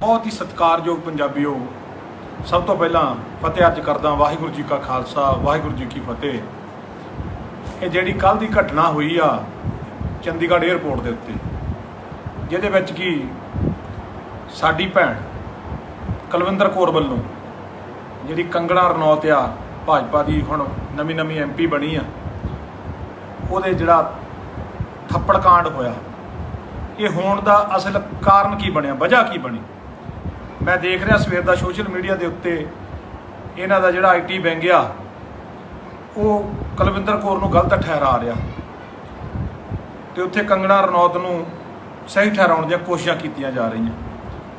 ਬਹੁਤ ਹੀ ਸਤਿਕਾਰਯੋਗ ਪੰਜਾਬੀਓ, ਸਭ ਤੋਂ ਪਹਿਲਾਂ ਫਤਿਹ ਅਰਜ ਕਰਦਾ ਵਾਹਿਗੁਰੂ ਜੀ ਕਾ ਖਾਲਸਾ, ਵਾਹਿਗੁਰੂ ਜੀ ਕੀ ਫਤਿਹ। ਇਹ ਜਿਹੜੀ ਕੱਲ ਦੀ ਘਟਨਾ ਹੋਈ ਆ, ਚੰਡੀਗੜ੍ਹ 에ਅਰਪੋਰਟ ਦੇ ਉੱਤੇ, ਜਿਹਦੇ ਵਿੱਚ ਕੀ ਸਾਡੀ ਭੈਣ ਕੁਲਵਿੰਦਰ ਕੌਰ ਵੱਲੋਂ ਜਿਹੜੀ ਕੰਗੜਾ ਰਣੌਤ ਆ, ਭਾਜਪਾ ਦੀ ਹੁਣ ਨਵੀਂ ਨਵੀਂ ਐਮਪੀ ਬਣੀ ਆ, ਉਹਦੇ ਜਿਹੜਾ ਥੱਪੜ ਕਾਂਡ ਹੋਇਆ, ਇਹ ਹੋਣ ਦਾ ਅਸਲ ਕਾਰਨ ਕੀ ਬਣਿਆ, ਵਜ੍ਹਾ ਕੀ ਬਣੀ? ਮੈਂ ਦੇਖ ਰਿਹਾ ਸਵੇਰ ਦਾ ਸੋਸ਼ਲ ਮੀਡੀਆ ਦੇ ਉੱਤੇ, ਇਹਨਾਂ ਦਾ ਜਿਹੜਾ ਆਈਟੀ ਵਿੰਗ ਆ, ਉਹ ਕੁਲਵਿੰਦਰ ਕੌਰ ਨੂੰ ਗਲਤ ਠਹਿਰਾ ਰਿਹਾ। ਤੇ ਉੱਥੇ ਕੰਗਣਾ ਰਣੌਤ ਨੂੰ ਸਹੀ ਠਹਿਰਾਉਣ ਦੀਆਂ ਕੋਸ਼ਿਸ਼ਾਂ ਕੀਤੀਆਂ ਜਾ ਰਹੀਆਂ।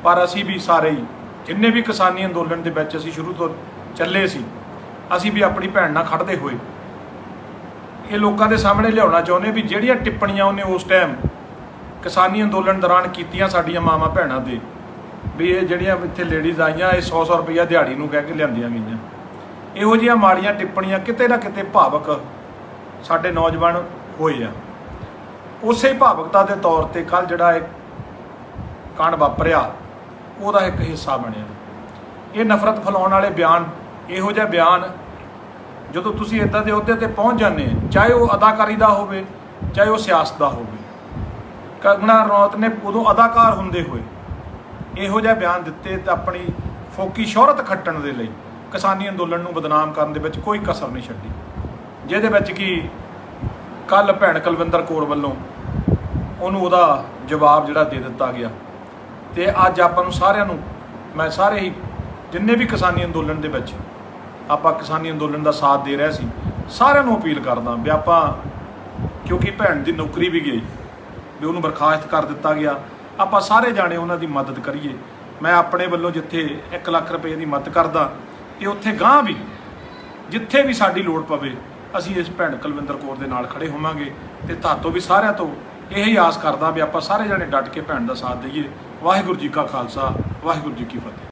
ਪਰ ਅਸੀਂ ਵੀ ਸਾਰੇ ਹੀ, ਜਿੰਨੇ ਵੀ ਕਿਸਾਨੀ ਅੰਦੋਲਨ ਦੇ ਵਿੱਚ ਅਸੀਂ ਸ਼ੁਰੂ ਤੋਂ ਚੱਲੇ ਸੀ, ਅਸੀਂ ਵੀ ਆਪਣੀ ਭੈਣ ਨਾਲ ਖੜਦੇ ਹੋਏ। ਇਹ ਲੋਕਾਂ ਦੇ ਸਾਹਮਣੇ ਲਿਆਉਣਾ ਚਾਹੁੰਦੇ ਵੀ ਜਿਹੜੀਆਂ ਟਿੱਪਣੀਆਂ ਉਹਨੇ ਉਸ ਟਾਈਮ ਕਿਸਾਨੀ ਅੰਦੋਲਨ ਦੌਰਾਨ ਕੀਤੀਆਂ ਸਾਡੀਆਂ ਮਾਵਾਂ ਭੈਣਾਂ ਦੇ ਵੀ ਇਹ ਜਿਹੜੀਆਂ ਇੱਥੇ ਲੇਡੀਜ਼ ਆਈਆਂ, ਇਹ 100-100 ਰੁਪਈਆ ਦਿਹਾੜੀ ਨੂੰ ਕਹਿ ਕੇ ਲਿਆਂਦੀਆਂ ਗਈਆਂ। ਇਹੋ ਜਿਹੀਆਂ ਮਾੜੀਆਂ ਟਿੱਪਣੀਆਂ ਕਿਤੇ ਨਾ ਕਿਤੇ ਭਾਵਕ ਸਾਡੇ ਨੌਜਵਾਨ ਹੋਏ ਆ। ਉਸੇ ਭਾਵਕਤਾ ਦੇ ਤੌਰ ਤੇ ਕੱਲ ਜਿਹੜਾ ਇਹ ਕਾਂਡ ਵਾਪਰਿਆ, ਉਹਦਾ ਇੱਕ ਹਿੱਸਾ ਬਣਿਆ। ਇਹ ਨਫ਼ਰਤ ਫੈਲਾਉਣ ਵਾਲੇ ਬਿਆਨ, ਇਹੋ ਜਿਹਾ ਬਿਆਨ ਜਦੋਂ ਤੁਸੀਂ ਇਦਾਂ ਦੇ ਅਹੁਦੇ ਤੇ ਪਹੁੰਚ ਜਾਂਦੇ ਚਾਹੇ ਉਹ ਅਦਾਕਾਰੀ ਦਾ ਹੋਵੇ, ਚਾਹੇ ਉਹ ਸਿਆਸਤ ਦਾ ਹੋਵੇ। ਕੰਗਣਾ ਰੌਤ ਨੇ ਉਦੋਂ ਅਦਾਕਾਰ ਹੁੰਦੇ ਹੋਏ ਇਹੋ ਜਿਹਾ ਬਿਆਨ ਦਿੱਤੇ ਤਾਂ ਆਪਣੀ ਫੋਕੀ ਸ਼ੋਹਰਤ ਖੱਟਣ ਦੇ ਲਈ ਕਿਸਾਨੀ ਅੰਦੋਲਨ ਨੂੰ ਬਦਨਾਮ ਕਰਨ ਦੇ ਵਿੱਚ ਕੋਈ ਕਸਰ ਨਹੀਂ ਛੱਡੀ। ਜਿਹਦੇ ਵਿੱਚ ਕਿ ਕੱਲ ਭੈਣ ਕੁਲਵਿੰਦਰ ਕੌਰ ਵੱਲੋਂ ਉਹਨੂੰ ਉਹਦਾ ਜਵਾਬ ਜਿਹੜਾ ਦੇ ਦਿੱਤਾ ਗਿਆ। ਤੇ ਅੱਜ ਆਪਾਂ ਨੂੰ ਸਾਰਿਆਂ ਨੂੰ, ਮੈਂ ਸਾਰੇ ਹੀ ਜਿੰਨੇ ਵੀ ਕਿਸਾਨੀ ਅੰਦੋਲਨ ਦੇ ਵਿੱਚ ਆਪਾਂ ਕਿਸਾਨੀ ਅੰਦੋਲਨ ਦਾ ਸਾਥ ਦੇ ਰਹੇ ਸੀ, ਸਾਰਿਆਂ ਨੂੰ ਅਪੀਲ ਕਰਦਾ ਵੀ ਆਪਾਂ ਕਿਉਂਕਿ ਭੈਣ ਦੀ ਨੌਕਰੀ ਵੀ ਗਈ, ਵੀ ਉਹਨੂੰ ਬਰਖਾਸਤ ਕਰ ਦਿੱਤਾ ਗਿਆ। ਆਪਾਂ ਸਾਰੇ ਜਾਣੇ ਉਹਨਾਂ ਦੀ ਮਦਦ ਕਰੀਏ। ਮੈਂ ਆਪਣੇ ਵੱਲੋਂ ਜਿੱਥੇ 1 ਲੱਖ ਰੁਪਏ ਦੀ ਮਦਦ ਕਰਦਾ, ਤੇ ਉੱਥੇ ਗਾਂ ਵੀ, ਜਿੱਥੇ ਵੀ ਸਾਡੀ ਲੋੜ ਪਵੇ, ਅਸੀਂ ਇਸ ਭੈਣ ਕੁਲਵਿੰਦਰ ਕੌਰ ਦੇ ਨਾਲ ਖੜੇ ਹੋਵਾਂਗੇ। ਤੇ ਤੁਹਾਤੋਂ ਵੀ ਸਾਰਿਆਂ ਤੋਂ ਇਹੀ ਆਸ ਕਰਦਾ ਵੀ ਆਪਾਂ ਸਾਰੇ ਜਾਣੇ ਡਟ ਕੇ ਭੈਣ ਦਾ ਸਾਥ ਦਈਏ। ਵਾਹਿਗੁਰੂ ਜੀ ਕਾ ਖਾਲਸਾ, ਵਾਹਿਗੁਰੂ ਜੀ ਕੀ ਫਤਿਹ।